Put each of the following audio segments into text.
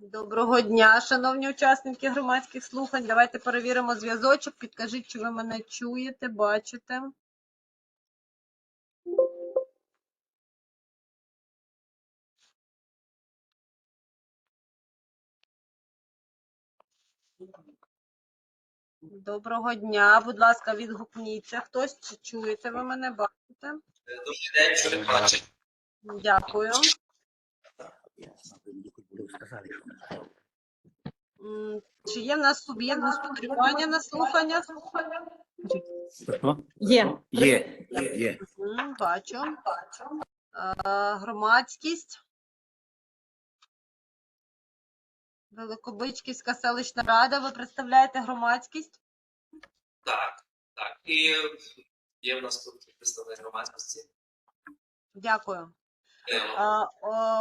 Доброго дня, шановні учасники громадських слухань. Давайте перевіримо зв'язочок. Підкажіть, чи ви мене чуєте, бачите. Доброго дня. Будь ласка, відгукніться. Хтось чи чуєте, ви мене бачите? Добрий день, не бачить. Дякую. Сказали, що Чи є в нас суб'єкт господарювання на слухання? Є. Є, є, є. М, Бачу. Е, Громадськість. Великобичківська селищна рада. Ви представляєте громадськість? Так, так. І є в нас тут представник громадськості. Дякую. Е,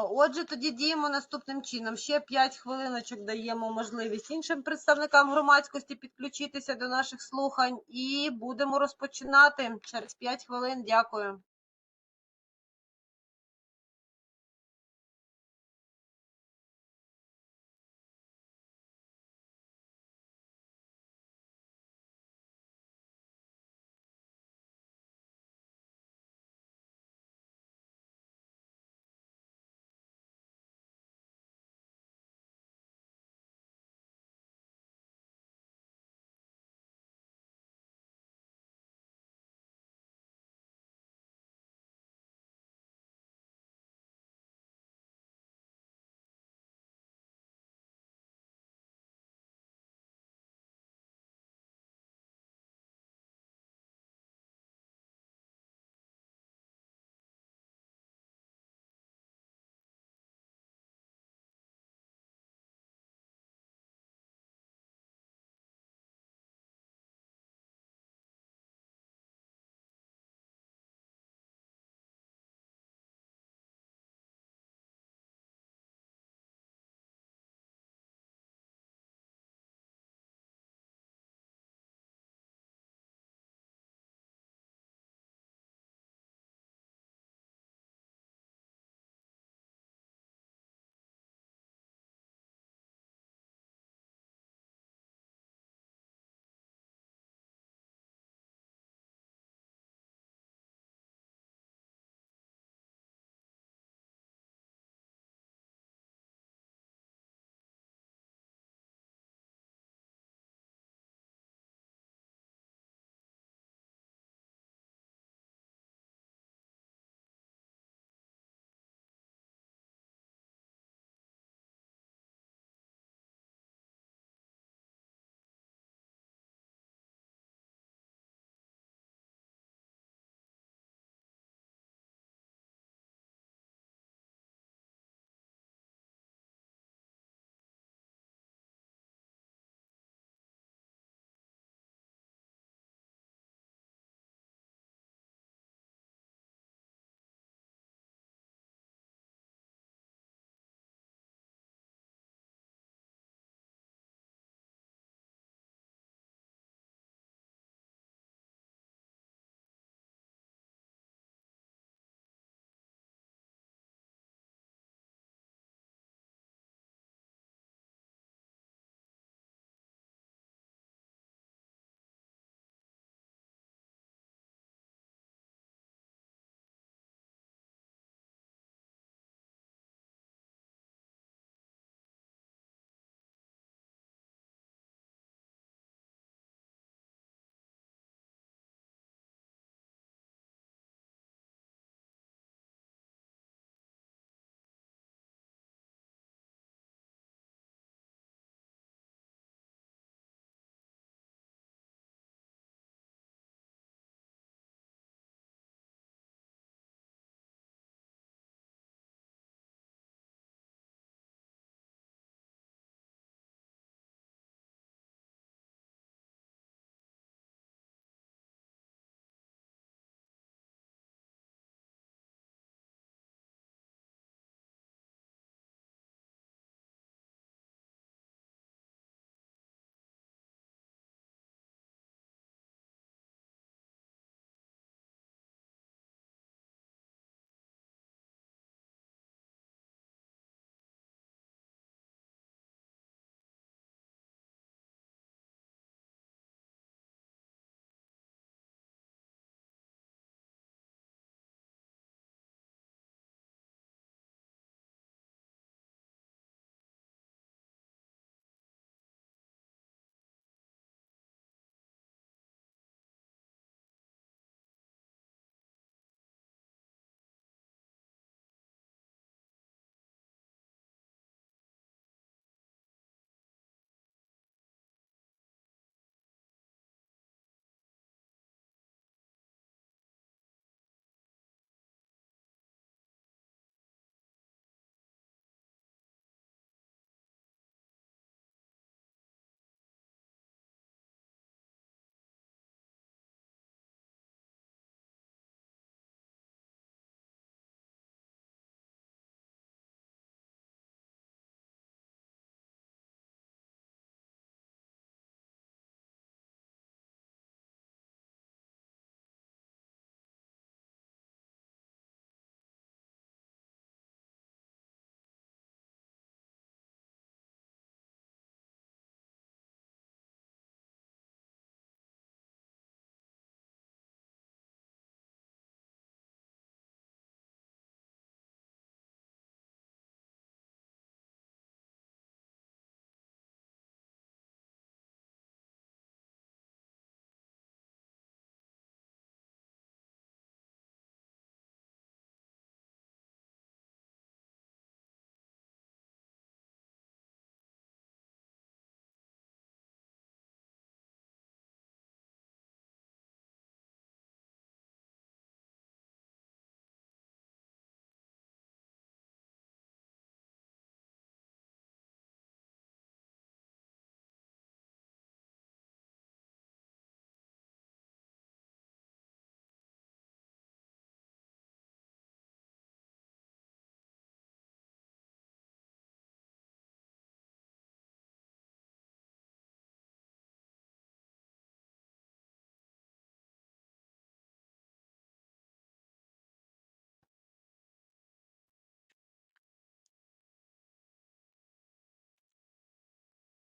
Отже, тоді діємо наступним чином. Ще 5 хвилиночок даємо можливість іншим представникам громадськості підключитися до наших слухань і будемо розпочинати через 5 хвилин. Дякую.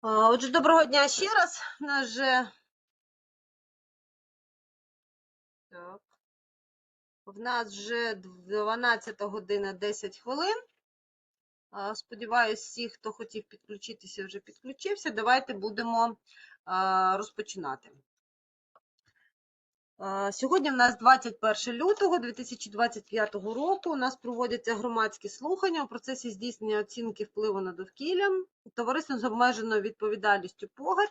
Отже, доброго дня ще раз. У нас же так. В нас вже 12 година 10 хвилин. Сподіваюсь, всі, хто хотів підключитися, вже підключився. Давайте будемо розпочинати. Сьогодні в нас 21 лютого 2025 року. У нас проводяться громадські слухання у процесі здійснення оцінки впливу на довкілля. Товариство з обмеженою відповідальністю ПОГАР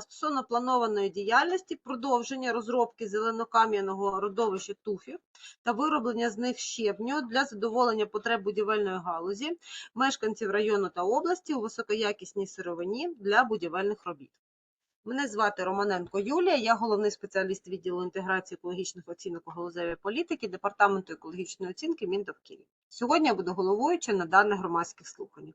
стосовно планованої діяльності, продовження розробки зеленокам'яного родовища туфів та вироблення з них щебню для задоволення потреб будівельної галузі мешканців району та області у високоякісній сировині для будівельних робіт. Мене звати Романенко Юлія, я головний спеціаліст відділу інтеграції екологічних оцінок у галузевій політики Департаменту екологічної оцінки Міндовкілля. Сьогодні я буду головуючим на даних громадських слуханнях.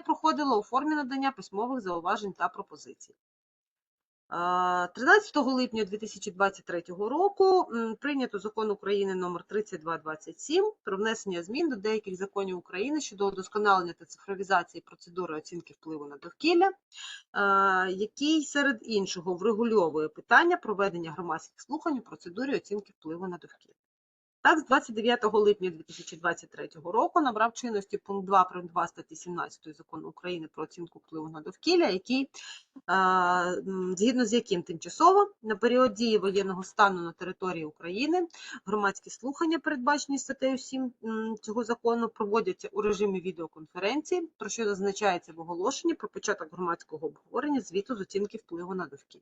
проходило у формі надання письмових зауважень та пропозицій. Е, 13 липня 2023 року прийнято закон України номер 3227 про внесення змін до деяких законів України щодо удосконалення та цифровізації процедури оцінки впливу на довкілля, е, який серед іншого врегульовує питання проведення громадських слухань у процедурі оцінки впливу на довкілля. Так, з 29 липня 2023 року набрав чинності пункт 2 прим. 2 статті 17 закону України про оцінку впливу на довкілля, який, згідно з яким тимчасово на період дії воєнного стану на території України громадські слухання, передбачені статтею 7 цього закону, проводяться у режимі відеоконференції, про що зазначається в оголошенні про початок громадського обговорення звіту з оцінки впливу на довкілля.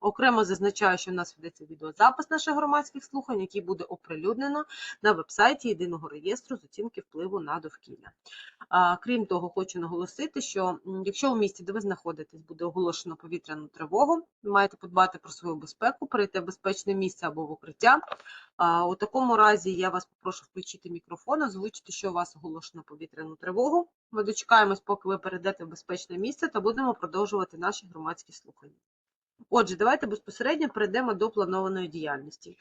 Окремо зазначаю, що в нас ведеться відеозапис наших громадських слухань, який буде оприлюднено на вебсайті єдиного реєстру з оцінки впливу на довкілля. Крім того, хочу наголосити, що якщо у місті, де ви знаходитесь, буде оголошено повітряну тривогу, маєте подбати про свою безпеку, перейти в безпечне місце або в укриття. У такому разі я вас попрошу включити мікрофон, озвучити, що у вас оголошено повітряну тривогу. Ми дочекаємось, поки ви перейдете в безпечне місце, та будемо продовжувати наші громадські слухання. Отже, давайте безпосередньо перейдемо до планованої діяльності.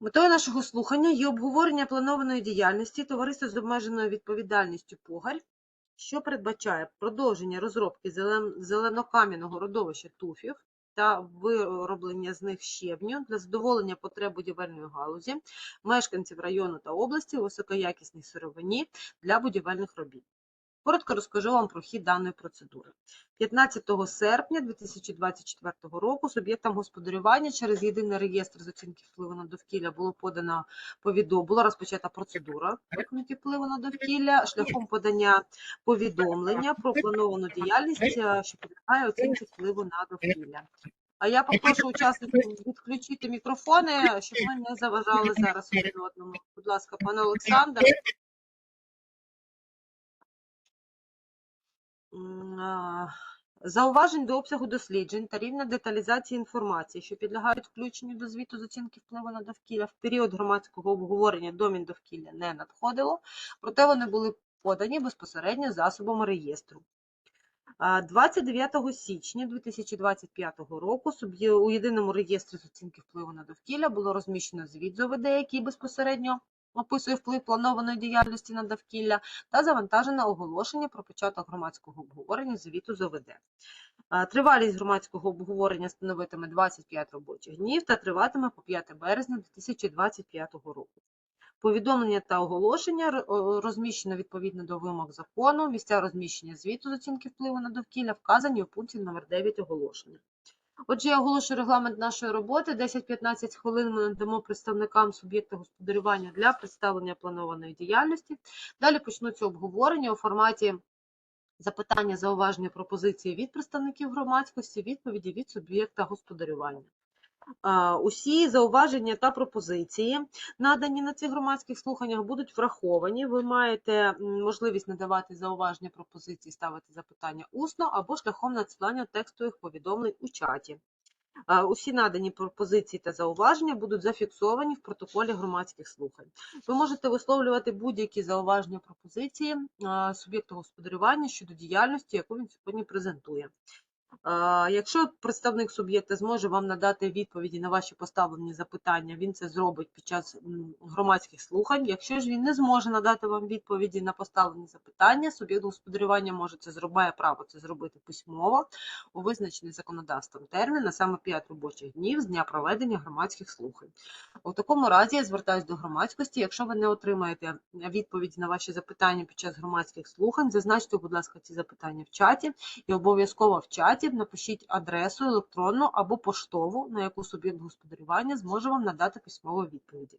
Метою нашого слухання є обговорення планованої діяльності товариства з обмеженою відповідальністю Погарь, що передбачає продовження розробки зеленокам'яного родовища туфів та вироблення з них щебню для задоволення потреб будівельної галузі мешканців району та області у високоякісній сировині для будівельних робіт. Коротко розкажу вам про хід даної процедури. 15 серпня 2024 року суб'єктам господарювання через єдиний реєстр з оцінки впливу на довкілля було подано повідомлення, була розпочата процедура оцінки впливу на довкілля шляхом подання повідомлення про плановану діяльність, е, що підлягає оцінці впливу на довкілля. А я попрошу учасників відключити мікрофони, щоб ми не заважали зараз один одному. Будь ласка, пане Олександр. Зауважень до обсягу досліджень та рівня деталізації інформації, що підлягають включенню до звіту з оцінки впливу на довкілля в період громадського обговорення до Міндовкілля не надходило, проте вони були подані безпосередньо засобами реєстру. 29 січня 2025 року у єдиному реєстрі з оцінки впливу на довкілля було розміщено звіт з ОВД, який безпосередньо описує вплив планованої діяльності на довкілля та завантажено оголошення про початок громадського обговорення звіту з ОВД. Тривалість громадського обговорення становитиме 25 робочих днів та триватиме по 5 березня 2025 року. Повідомлення та оголошення розміщено відповідно до вимог закону. Місця розміщення звіту з оцінки впливу на довкілля вказані у пункті номер 9 оголошення. Отже, я оголошую регламент нашої роботи. 10-15 хвилин ми надамо представникам суб'єкта господарювання для представлення планованої діяльності. Далі почнуться обговорення у форматі запитання, зауваження, пропозиції від представників громадськості, відповіді від суб'єкта господарювання. Усі зауваження та пропозиції, надані на цих громадських слуханнях, будуть враховані. Ви маєте можливість надавати зауваження, пропозиції, ставити запитання усно або шляхом надсилання текстових повідомлень у чаті. Усі надані пропозиції та зауваження будуть зафіксовані в протоколі громадських слухань. Ви можете висловлювати будь-які зауваження пропозиції суб'єкту господарювання щодо діяльності, яку він сьогодні презентує. Якщо представник суб'єкта зможе вам надати відповіді на ваші поставлені запитання, він це зробить під час громадських слухань. Якщо ж він не зможе надати вам відповіді на поставлені запитання, суб'єкт господарювання може це зробити, право це зробити письмово у визначений законодавством термін, а саме 5 робочих днів з дня проведення громадських слухань. У такому разі я звертаюся до громадськості. Якщо ви не отримаєте відповіді на ваші запитання під час громадських слухань, зазначте, будь ласка, ці запитання в чаті і обов'язково в чаті напишіть адресу електронну або поштову, на яку суб'єкт господарювання зможе вам надати письмові відповіді.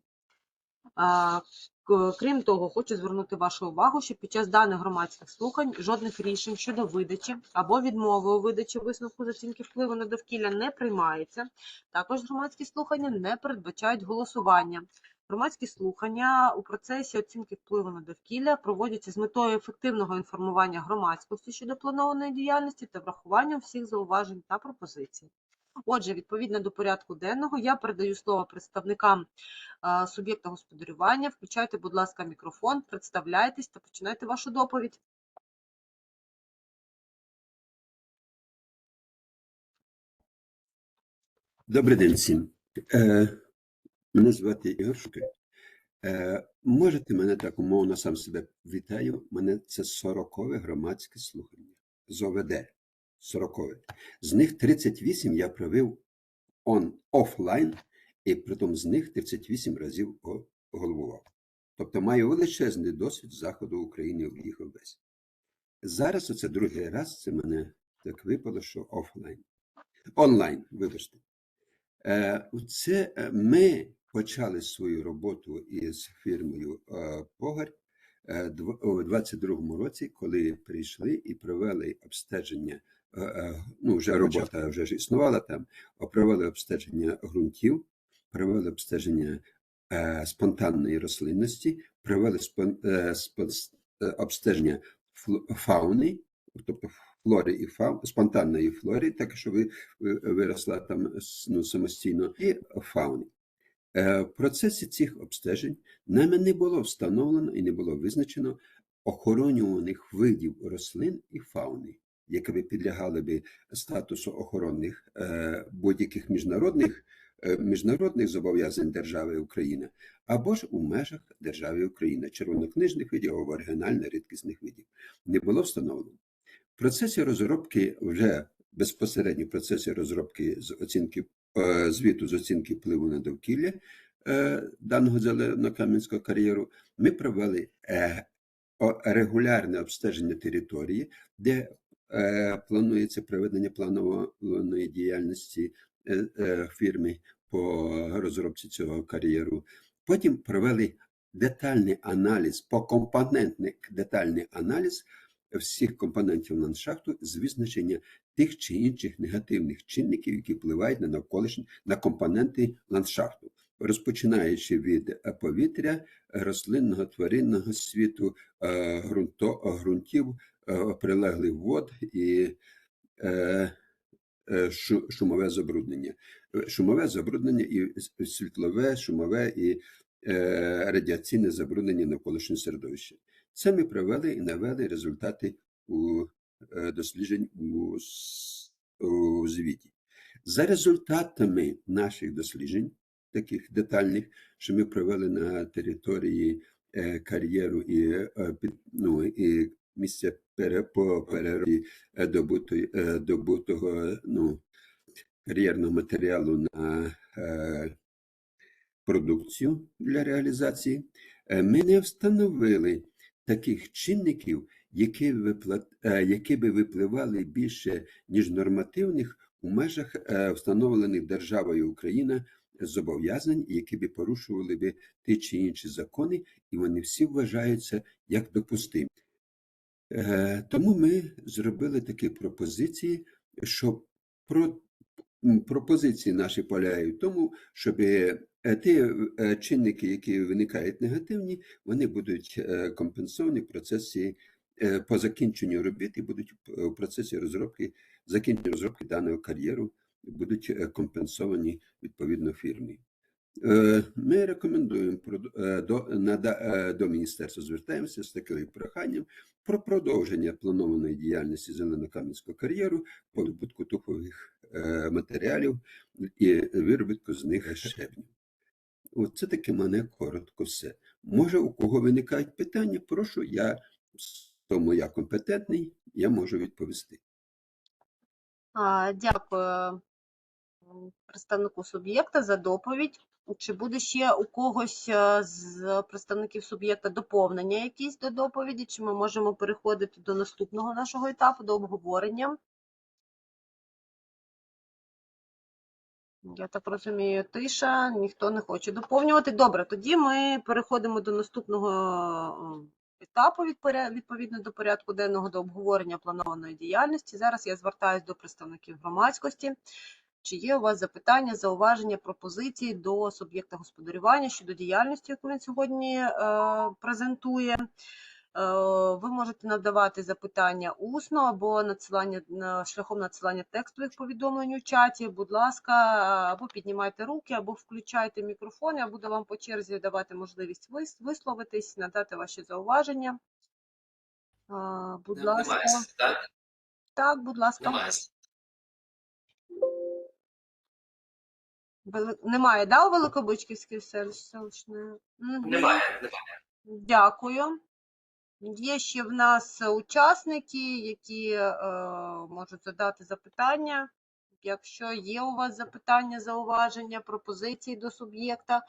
Крім того, хочу звернути вашу увагу, що під час даних громадських слухань жодних рішень щодо видачі або відмови у видачі висновку з оцінки впливу на довкілля не приймається. Також громадські слухання не передбачають голосування. Громадські слухання у процесі оцінки впливу на довкілля проводяться з метою ефективного інформування громадськості щодо планованої діяльності та врахуванням всіх зауважень та пропозицій. Отже, відповідно до порядку денного, я передаю слово представникам а, суб'єкта господарювання. Включайте, будь ласка, мікрофон, представляйтесь та починайте вашу доповідь. Добрий день всім. Е, мене звати Ігор Шукай. Е, можете мене так умовно сам себе вітаю. Мене це 40-ве громадське слухання з ОВД. 40-ве. З них 38 я провів он офлайн, і притом з них 38 разів головував. Тобто маю величезний досвід заходу України в їх області. Зараз оце другий раз це мене так випало, що офлайн. Онлайн, вибачте. Е, Це е, ми почали свою роботу із фірмою Погар у 22-му році, коли прийшли і провели обстеження. е, е, Ну, вже робота вже ж існувала там. Провели обстеження ґрунтів, провели обстеження е, спонтанної рослинності, провели спон- спон- обстеження фауни, тобто флори і фау, спонтанної флори, так що ви ви- виросла там ну, самостійно, і фауни. Е, В процесі цих обстежень нами не було встановлено і не було визначено охоронюваних видів рослин і фауни, які би підлягали би статусу охоронних е, будь-яких міжнародних, е, міжнародних зобов'язань держави Україна, або ж у межах держави Україна, червонокнижних видів або оригінально рідкісних видів. Не було встановлено. В процесі розробки вже безпосередньо в процесі розробки з оцінки е, звіту з оцінки впливу на довкілля е, даного зеленокам'янського кар'єру, ми провели е, регулярне обстеження території, де планується проведення планованої діяльності фірми по розробці цього кар'єру. Потім провели детальний аналіз, покомпонентний детальний аналіз всіх компонентів ландшафту з визначення тих чи інших негативних чинників, які впливають на навколишні на компоненти ландшафту, розпочинаючи від е, повітря, рослинного, тваринного світу, е, ґрунтів, е, прилеглих вод і е, е, шу- шумове забруднення. Е, Шумове забруднення і світлове, шумове і е, радіаційне забруднення навколишнього середовища. Це ми провели і навели результати у е, досліджень у, у звіті. За результатами наших досліджень, таких детальних, що ми провели на території е, кар'єру і, е, ну, і місця по е, е, добутого ну, кар'єрного матеріалу на е, продукцію для реалізації, е, ми не встановили таких чинників, які, е, які би випливали більше, ніж нормативних у межах е, встановлених державою Україна зобов'язань, які би порушували би ті чи інші закони, і вони всі вважаються як допустимі. Е, Тому ми зробили такі пропозиції, що про пропозиції наші полягають в тому, щоб ті чинники, які виникають негативні, вони будуть компенсовані в процесі по закінченню робіт і будуть в в процесі розробки, закінчення розробки даного кар'єру, будуть е, компенсовані відповідно фірмі. Е, Ми рекомендуємо е, до, е, до міністерства звертаємося з таким проханням про продовження планованої діяльності зеленокам'янського кар'єру по видобутку тухових е, матеріалів і виробітку з них щебню. Оце таке мене коротко все. Може, у кого виникають питання, прошу, я тому я компетентний, я можу відповісти. А, Дякую представнику суб'єкта за доповідь. Чи буде ще у когось е, з представників суб'єкта доповнення якісь до доповіді, чи ми можемо переходити до наступного нашого етапу, до обговорення? Я так розумію, тиша, ніхто не хоче доповнювати. Добре, тоді ми переходимо до наступного етапу відповідно до порядку денного до обговорення планованої діяльності. Зараз я звертаюся до представників громадськості. Чи є у вас запитання, зауваження, пропозиції до суб'єкта господарювання щодо діяльності, яку він сьогодні е, презентує? Е, Ви можете надавати запитання усно або надсилання шляхом надсилання текстових повідомлень у чаті. Будь ласка, або піднімайте руки, або включайте мікрофон. Я буду вам по черзі давати можливість висловитись, надати ваші зауваження. Е, Будь ласка, Немає, так? так, будь ласка. Немає. Немає, да, у Великобичківській селищ- селищної? Немає, немає. Дякую. Є ще в нас учасники, які е, можуть задати запитання. Якщо є у вас запитання, зауваження, пропозиції до суб'єкта,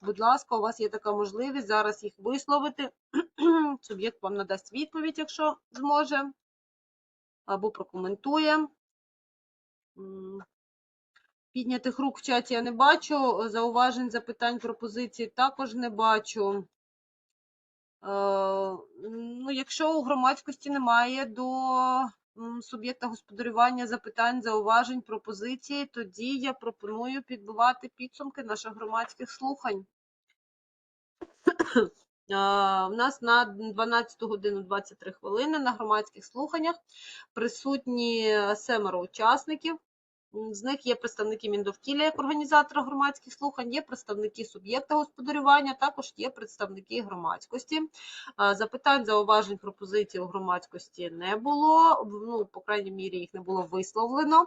будь ласка, у вас є така можливість зараз їх висловити. Суб'єкт вам надасть відповідь, якщо зможе, або прокоментує. Піднятих рук в чаті я не бачу, зауважень, запитань, пропозицій також не бачу. Е, Ну, якщо у громадськості немає до суб'єкта господарювання запитань, зауважень, пропозицій, тоді я пропоную підбивати підсумки наших громадських слухань. Е, В нас на 12 годину 23 хвилини на громадських слуханнях присутні семеро учасників. З них є представники Міндовкілля як організатора громадських слухань, є представники суб'єкта господарювання, також є представники громадськості. Запитань, зауважень, пропозицій у громадськості не було, ну, по крайній мірі, їх не було висловлено,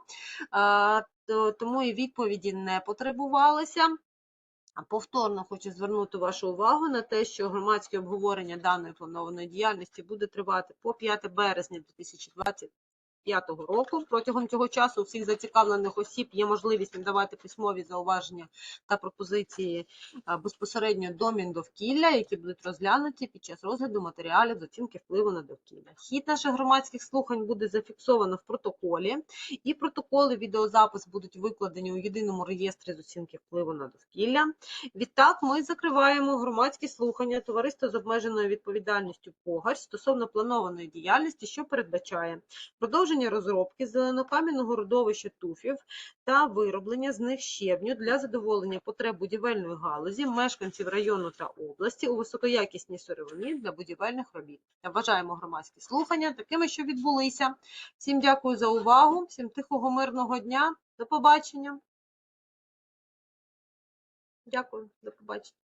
тому і відповіді не потребувалися. Повторно хочу звернути вашу увагу на те, що громадське обговорення даної планованої діяльності буде тривати по 5 березня 2025 року. Протягом цього часу у всіх зацікавлених осіб є можливість надавати письмові зауваження та пропозиції безпосередньо до Міндовкілля, які будуть розглянуті під час розгляду матеріалів з оцінки впливу на довкілля. Хід наших громадських слухань буде зафіксовано в протоколі, і протоколи відеозапис будуть викладені у єдиному реєстрі з оцінки впливу на довкілля. Відтак, ми закриваємо громадські слухання товариства з обмеженою відповідальністю Погарь стосовно планованої діяльності, що передбачає продовження розробки зеленокам'яного родовища туфів та вироблення з них щебню для задоволення потреб будівельної галузі мешканців району та області у високоякісній сировині для будівельних робіт. Вважаємо громадські слухання такими, що відбулися. Всім дякую за увагу, всім тихого мирного дня. До побачення. Дякую, до побачення.